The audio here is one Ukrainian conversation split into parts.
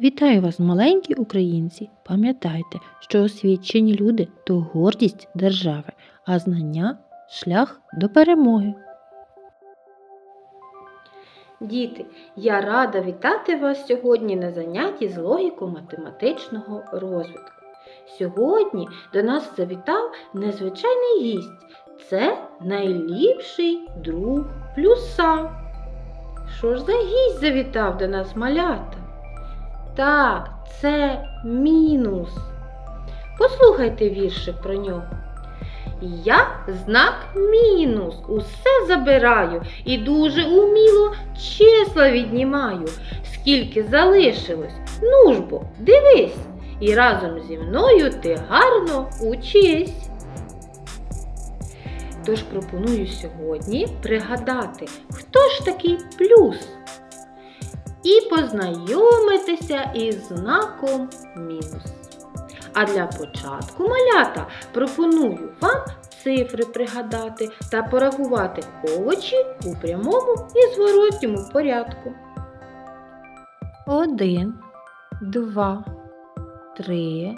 Вітаю вас, маленькі українці! Пам'ятайте, що освічені люди то гордість держави, а знання шлях до перемоги. Діти, я рада вітати вас сьогодні на занятті з логіко-математичного розвитку. Сьогодні до нас завітав незвичайний гість. Це найліпший друг плюса. Що ж за гість завітав до нас малята? Так, це мінус. Послухайте віршик про нього. Я знак мінус, усе забираю і дуже уміло числа віднімаю. Скільки залишилось? Ну ж бо, дивись, і разом зі мною ти гарно учись. Тож пропоную сьогодні пригадати, хто ж такий плюс, і познайомитися із знаком мінус. А для початку малята пропоную вам цифри пригадати та порахувати овочі у прямому і зворотньому порядку. Один, два, три,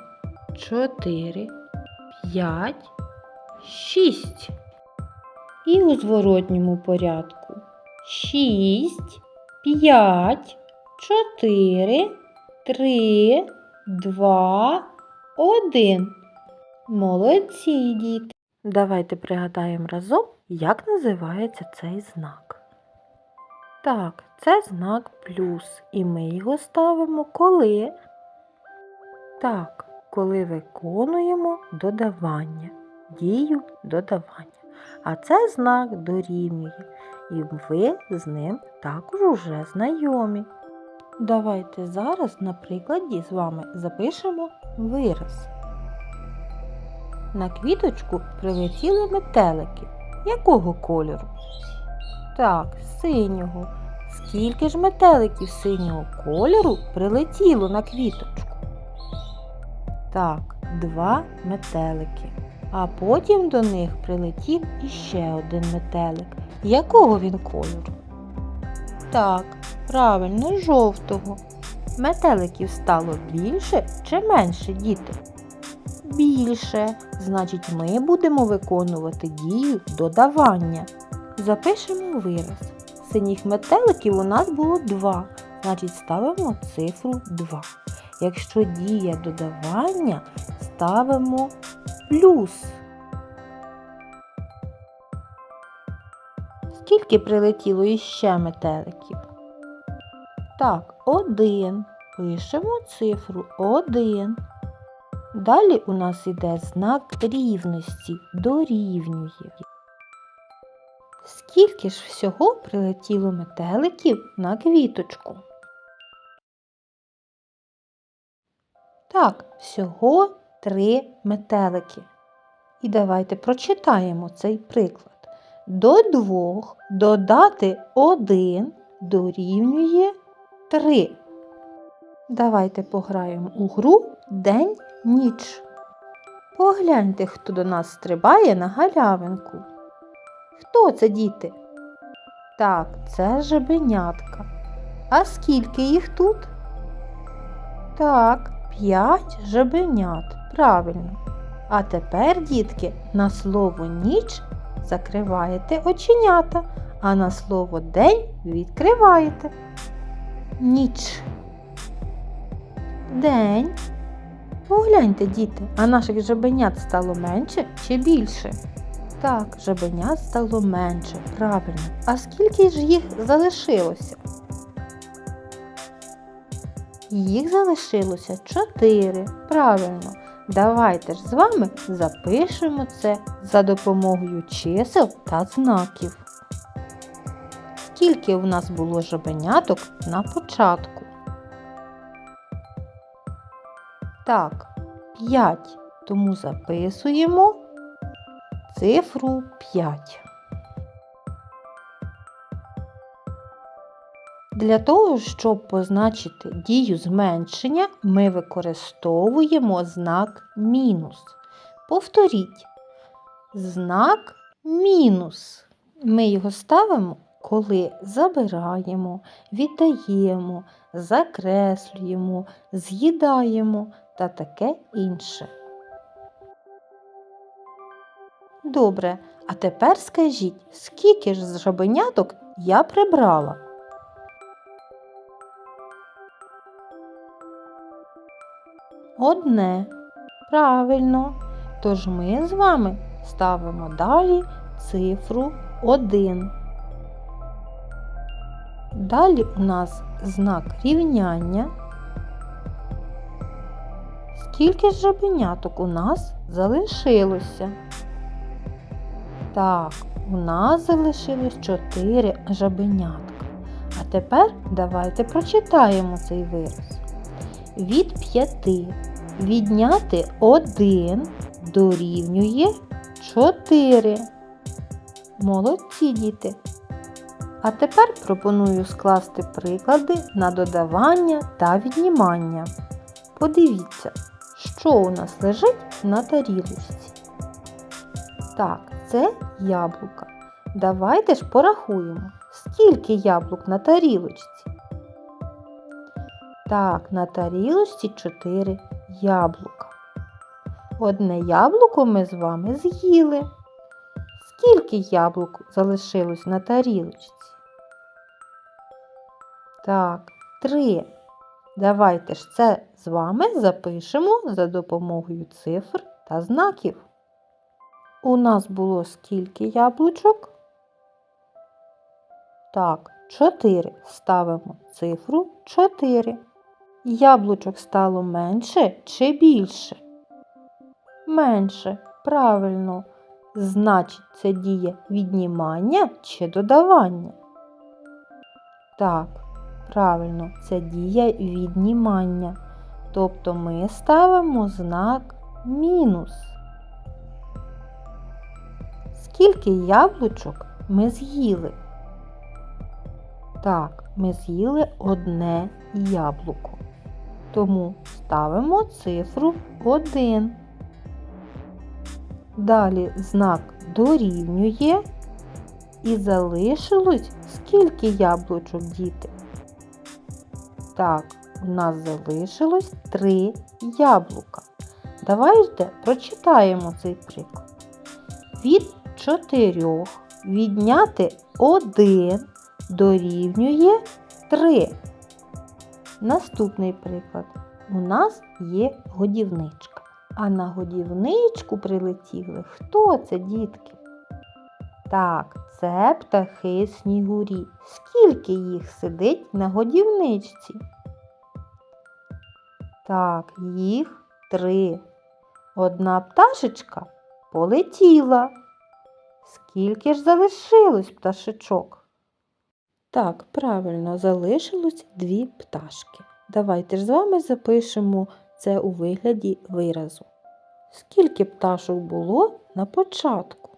чотири, п'ять, шість. І у зворотньому порядку шість, п'ять, чотири, три, два, один. Молодці, діти. Давайте пригадаємо разом, як називається цей знак. Так, це знак плюс, і ми його ставимо коли? Так, коли виконуємо додавання, дію додавання. А це знак дорівнює, і ви з ним також уже знайомі. Давайте зараз на прикладі з вами запишемо вираз. На квіточку прилетіли метелики. Якого кольору? Так, синього. Скільки ж метеликів синього кольору прилетіло на квіточку? Так, два метелики. А потім до них прилетів іще один метелик. Якого він кольору? Так, правильно, жовтого. Метеликів стало більше чи менше, діти? Більше. Значить, ми будемо виконувати дію додавання. Запишемо вираз. Синіх метеликів у нас було два. Значить, ставимо цифру 2. Якщо дія додавання, ставимо плюс. Скільки прилетіло іще метеликів? Так, один. Пишемо цифру 1. Далі у нас іде знак рівності дорівнює. Скільки ж всього прилетіло метеликів на квіточку? Так, всього три метелики. І давайте прочитаємо цей приклад. До двох додати один дорівнює три. Давайте пограємо у гру День ніч. Погляньте, хто до нас стрибає на галявинку. Хто це, діти? Так, це жабенятка. А скільки їх тут? Так, п'ять жабенят. Правильно. А тепер, дітки, на слово ніч закриваєте оченята, а на слово день відкриваєте. Ніч. День. Погляньте, діти, а наших жабенят стало менше чи більше? Так, жабенят стало менше, правильно. А скільки ж їх залишилося? Їх залишилося чотири. Правильно. Давайте ж з вами запишемо це за допомогою чисел та знаків. Скільки у нас було жабеняток на початку? Так, 5. Тому записуємо цифру 5. Для того, щоб позначити дію зменшення, ми використовуємо знак мінус. Повторіть, знак мінус. Ми його ставимо коли забираємо, віддаємо, закреслюємо, з'їдаємо та таке інше. Добре, а тепер скажіть, скільки ж жабеняток я прибрала? Одне. Правильно. Тож ми з вами ставимо далі цифру 1. Далі у нас знак рівняння. Скільки ж жабеняток у нас залишилося? Так, у нас залишилось 4 жабенятка. А тепер давайте прочитаємо цей вираз. Від 5 відняти 1 дорівнює 4. Молодці діти. А тепер пропоную скласти приклади на додавання та віднімання. Подивіться, що у нас лежить на тарілочці. Так, це яблука. Давайте ж порахуємо, скільки яблук на тарілочці. Так, на тарілочці 4 яблука. Одне яблуко ми з вами з'їли. Скільки яблук залишилось на тарілочці? Так, три. Давайте ж це з вами запишемо за допомогою цифр та знаків. У нас було скільки яблучок? Так, 4. Ставимо цифру 4. Яблучок стало менше чи більше? Менше. Правильно. Значить, це діє віднімання чи додавання? Так, правильно, це дія віднімання. Тобто ми ставимо знак мінус. Скільки яблучок ми з'їли? Так, ми з'їли одне яблуко. Тому ставимо цифру 1. Далі знак дорівнює і залишилось скільки яблучок діти? Так, у нас залишилось 3 яблука. Давайте прочитаємо цей приклад. Від 4 відняти 1 дорівнює 3. Наступний приклад. У нас є годівничка. А на годівничку прилетіли. Хто це, дітки? Так, це птахи снігурі. Скільки їх сидить на годівничці? Так, їх три. Одна пташечка полетіла. Скільки ж залишилось пташечок? Так, правильно, залишилось дві пташки. Давайте ж з вами запишемо це у вигляді виразу. Скільки пташок було на початку?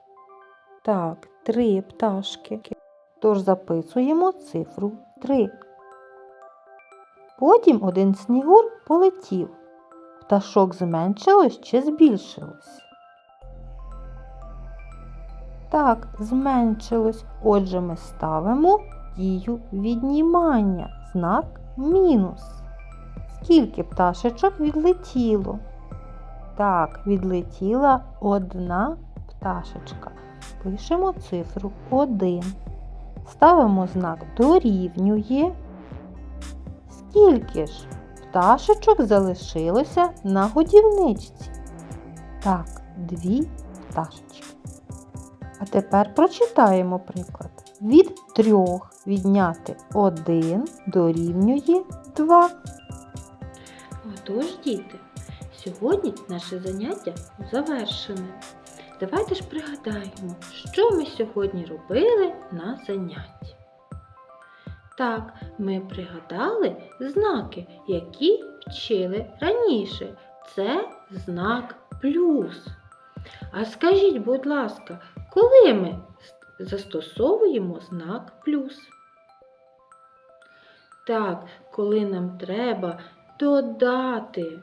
Так, три пташки. Тож записуємо цифру 3. Потім один снігур полетів. Пташок зменшилось чи збільшилось? Так, зменшилось. Отже, ми ставимо дію віднімання, знак мінус. Скільки пташечок відлетіло? Так, відлетіла одна пташечка. Пишемо цифру 1. Ставимо знак дорівнює. Скільки ж пташечок залишилося на годівничці? Так, дві пташечки. А тепер прочитаємо приклад. Від трьох відняти 1 дорівнює 2. Отож, діти, сьогодні наше заняття завершене. Давайте ж пригадаємо, що ми сьогодні робили на занятті. Так, ми пригадали знаки, які вчили раніше. Це знак плюс. А скажіть, будь ласка, коли ми застосовуємо знак плюс? Так, коли нам треба додати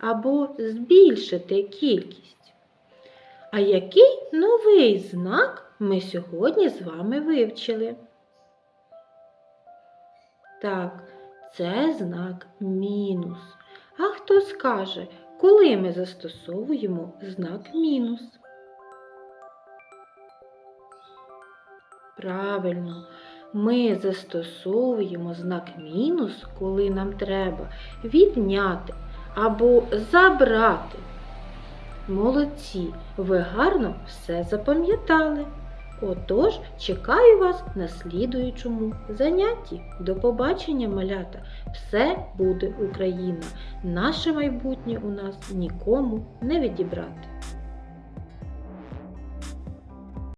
або збільшити кількість. А який новий знак ми сьогодні з вами вивчили? Так, це знак мінус. А хто скаже, коли ми застосовуємо знак мінус? Правильно, ми застосовуємо знак мінус, коли нам треба відняти або забрати. Молодці, ви гарно все запам'ятали. Отож, чекаю вас на слідуючому занятті. До побачення, малята! Все буде Україна. Наше майбутнє у нас нікому не відібрати.